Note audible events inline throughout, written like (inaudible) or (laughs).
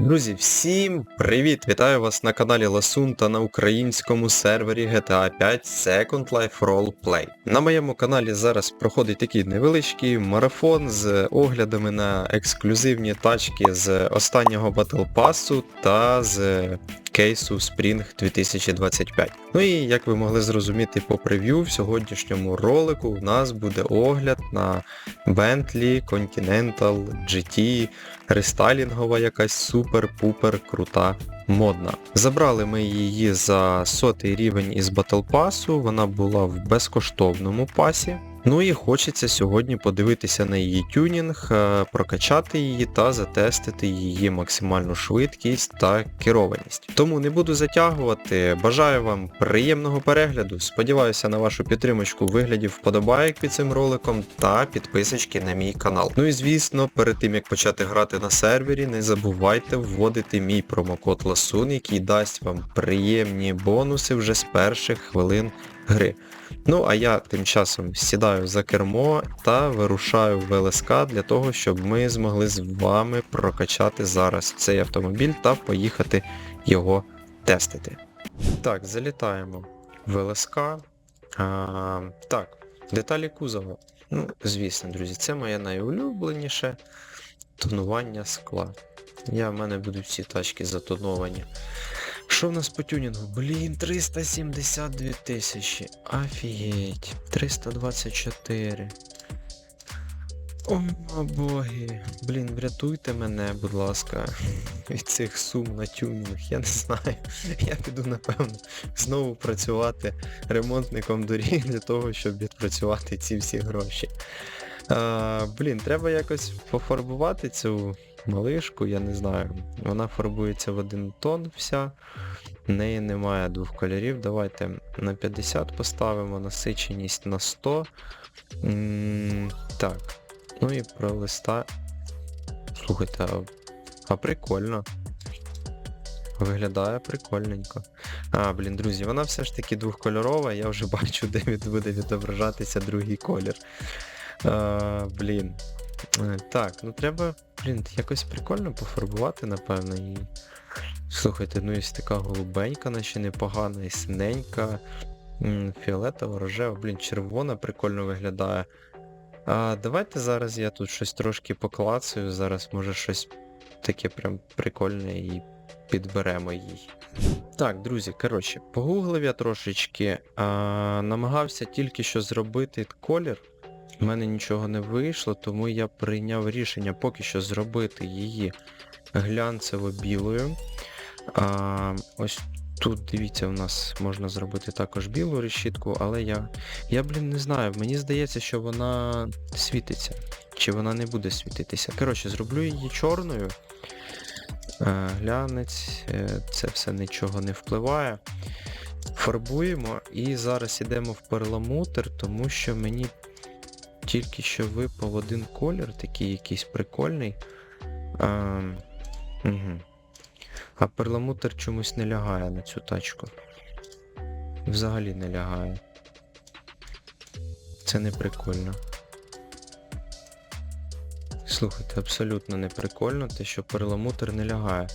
Друзі, всім привіт! Вітаю вас на каналі Ласун та на українському сервері GTA 5 Second Life Roleplay. На моєму каналі зараз проходить такий невеличкий марафон з оглядами на ексклюзивні тачки з останнього Battle Pass та з кейсу Spring 2025. Ну і як ви могли зрозуміти по прев'ю, в сьогоднішньому ролику у нас буде огляд на Bentley Continental GT рестайлінгова якась супер-пупер крута модна. Забрали ми її за сотий рівень із Battle Pass, вона була в безкоштовному пасі. Ну і хочеться сьогодні подивитися на її тюнінг, е, прокачати її та затестити її максимальну швидкість та керованість. Тому не буду затягувати. Бажаю вам приємного перегляду. Сподіваюся на вашу підтримочку у вигляді вподобайок під цим роликом та підписочки на мій канал. Ну і звісно, перед тим як почати грати на сервері, не забувайте вводити мій промокод LASUN, який дасть вам приємні бонуси вже з перших хвилин гри. Ну, а я тим часом сідаю за кермо та вирушаю в ЛСК для того, щоб ми змогли з вами прокачати зараз цей автомобіль та поїхати його тестити. Так, залітаємо в ЛСК. А, так, деталі кузова. Ну, звісно, друзі, це моє найулюбленіше тонування скла. Я в мене будуть всі тачки затоновані. Що в нас по тюнінгу? Блін, 372 тисячі. Офігеть. 324. О, боги. Блін, врятуйте мене, будь ласка, від цих сум на тюнінг. Я не знаю. Я піду, напевно, знову працювати ремонтником доріг для того, щоб відпрацювати ці всі гроші. А, блін, треба якось пофарбувати цю малишку, я не знаю. Вона фарбується в один тон вся. В неї немає двох кольорів. Давайте на 50 поставимо, насиченість на 100. М, так. Ну і про листа. Слухайте, а, а прикольно. Виглядає прикольненько. А, блін, друзі, вона все ж таки двохкольорова, я вже (laughs) бачу, де від, буде відображатися другий колір. А, блін. Е, Так, ну треба, блін, якось прикольно пофарбувати, напевно, і. Слухайте, ну і така голубенька, наче непогана, і синенька, фіолетова, рожева, блін, червона прикольно виглядає. А давайте зараз я тут щось трошки поклацаю, зараз може щось таке прям прикольне і підберемо їй. Так, друзі, коротше, погуглив я трошечки, а, намагався тільки що зробити колір. У мене нічого не вийшло, тому я прийняв рішення поки що зробити її глянцево-білою. А, ось тут, дивіться, у нас можна зробити також білу решітку, але я, я, блін, не знаю, мені здається, що вона світиться. Чи вона не буде світитися. Коротше, зроблю її чорною. Е, Глянець, е, це все нічого не впливає. Фарбуємо і зараз йдемо в перламутр, тому що мені тільки що випав один колір, такий якийсь прикольний. А, угу. а перламутр чомусь не лягає на цю тачку. Взагалі не лягає. Це не прикольно. Слухайте, абсолютно не прикольно, те, що перламутр не лягає.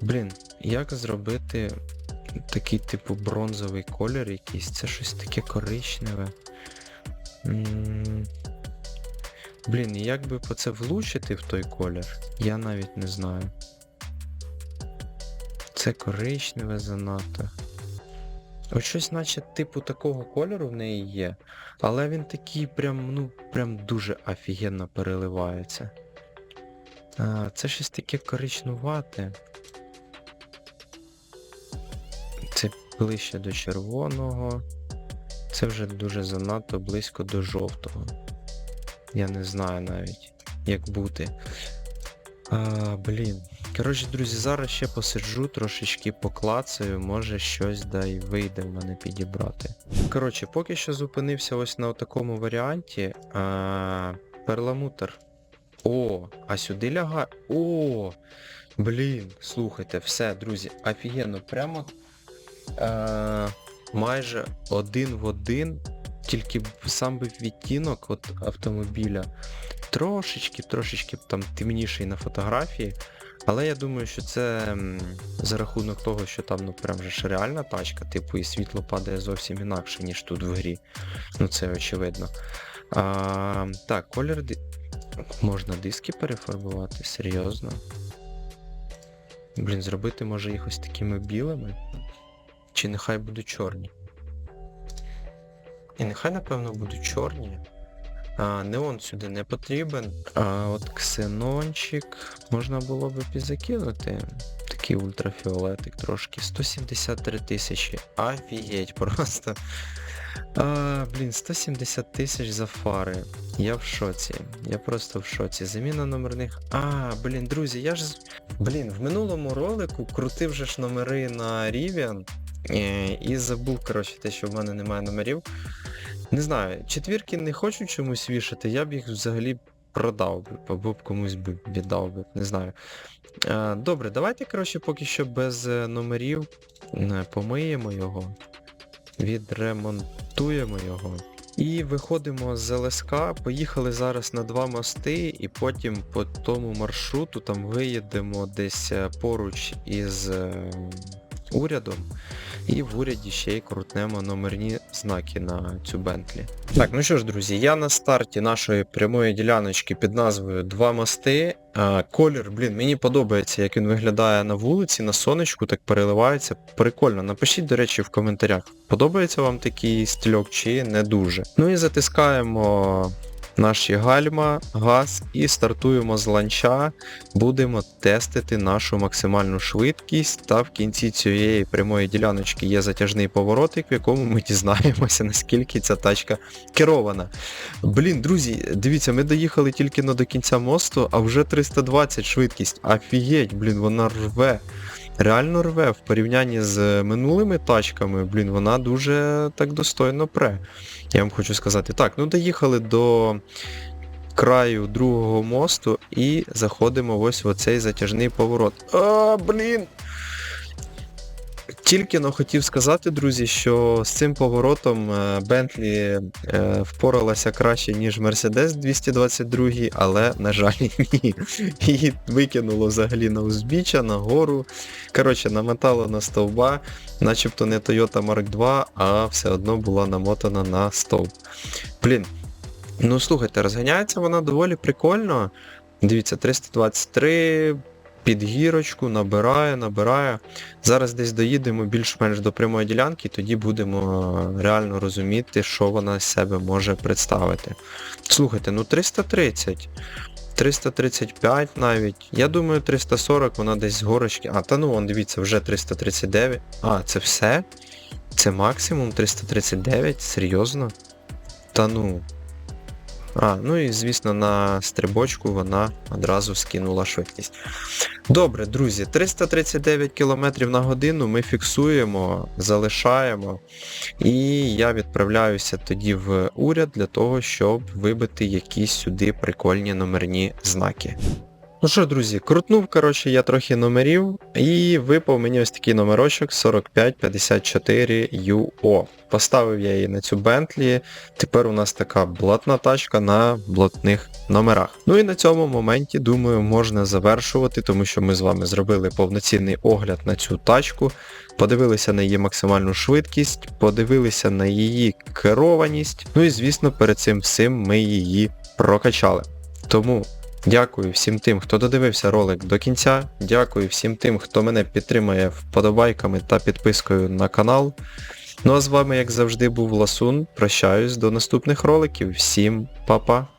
Блін, як зробити такий типу бронзовий колір якийсь? Це щось таке коричневе. М, Блін, як би по це влучити в той колір, я навіть не знаю. Це коричневе занадто. От щось наче типу такого кольору в неї є, але він такий прям, ну, прям дуже офігенно переливається. А, це щось таке коричнувате. Це ближче до червоного. Це вже дуже занадто близько до жовтого. Я не знаю навіть, як бути. А, блін. Коротше, друзі, зараз ще посиджу, трошечки поклацаю, може щось да й вийде в мене підібрати. Коротше, поки що зупинився ось на такому варіанті. А, перламутр. О, а сюди лягає. О! Блін, слухайте, все, друзі, офігенно, прямо е, майже один в один, тільки сам би відтінок от автомобіля трошечки, трошечки там темніший на фотографії, Але я думаю, що це за рахунок того, що там ну прям же ж реальна тачка, типу, і світло падає зовсім інакше, ніж тут в грі. Ну це очевидно. А, так, колір можна диски перефарбувати, серйозно. Блін, зробити може їх ось такими білими. Чи нехай будуть чорні. І нехай, напевно, будуть чорні. А, неон сюди не потрібен. А от ксенончик можна було би підзакинути. Такий ультрафіолетик трошки. 173 тисячі. Офігеть просто. А, блін, 170 тисяч за фари. Я в шоці. Я просто в шоці. Заміна номерних. А, блін, друзі, я ж. Блін, в минулому ролику крутив же ж номери на Rivian. е, І забув, коротше, те, що в мене немає номерів. Не знаю, четвірки не хочу чомусь вішати, я б їх взагалі продав би, або б комусь би віддав би, не знаю. Е, Добре, давайте, коротше, поки що без е, номерів помиємо його, відремонтуємо його. І виходимо з ЛСК, поїхали зараз на два мости, і потім по тому маршруту там виїдемо десь е, поруч із е, урядом. І в уряді ще й крутнемо номерні знаки на цю Бентлі. Так, ну що ж, друзі, я на старті нашої прямої діляночки під назвою Два мости. Колір, блін, мені подобається, як він виглядає на вулиці, на сонечку, так переливається. Прикольно. Напишіть, до речі, в коментарях, подобається вам такий стильок чи не дуже. Ну і затискаємо наші гальма, газ і стартуємо з ланча будемо тестити нашу максимальну швидкість, та в кінці цієї прямої діляночки є затяжний поворотик, в якому ми дізнаємося, наскільки ця тачка керована. Блін, друзі, дивіться, ми доїхали тільки но до кінця мосту, а вже 320 швидкість. Офігеть, блін, вона рве. Реально рве в порівнянні з минулими тачками, блін, вона дуже так достойно пре. Я вам хочу сказати. Так, ну доїхали до краю другого мосту і заходимо ось в оцей затяжний поворот. А, блін! Тільки но хотів сказати, друзі, що з цим поворотом е, Bentley е, впоралася краще, ніж Mercedes 222, але, на жаль, (laughs) ні. Її викинуло взагалі на узбіччя, на гору. Коротше, намотало на стовба, начебто не Toyota Mark 2, а все одно була намотана на стовп. Блін, Ну слухайте, розганяється вона доволі прикольно. Дивіться, 323 під гірочку, набирає, набирає. Зараз десь доїдемо більш-менш до прямої ділянки, тоді будемо е, реально розуміти, що вона з себе може представити. Слухайте, ну 330. 335 навіть. Я думаю, 340 вона десь з горочки. А, та ну вон, дивіться, вже 339. А, це все? Це максимум 339? Серйозно? Та ну. А, ну і звісно на стрибочку вона одразу скинула швидкість. Добре, друзі, 339 км на годину ми фіксуємо, залишаємо. І я відправляюся тоді в уряд для того, щоб вибити якісь сюди прикольні номерні знаки. Ну що, друзі, крутнув, коротше, я трохи номерів і випав мені ось такий номерочок 4554 UO. Поставив я її на цю Бентлі. Тепер у нас така блатна тачка на блатних номерах. Ну і на цьому моменті, думаю, можна завершувати, тому що ми з вами зробили повноцінний огляд на цю тачку, подивилися на її максимальну швидкість, подивилися на її керованість. Ну і звісно, перед цим всім ми її прокачали. Тому Дякую всім тим, хто додивився ролик до кінця. Дякую всім тим, хто мене підтримує вподобайками та підпискою на канал. Ну а з вами, як завжди, був Ласун. Прощаюсь до наступних роликів. Всім па-па!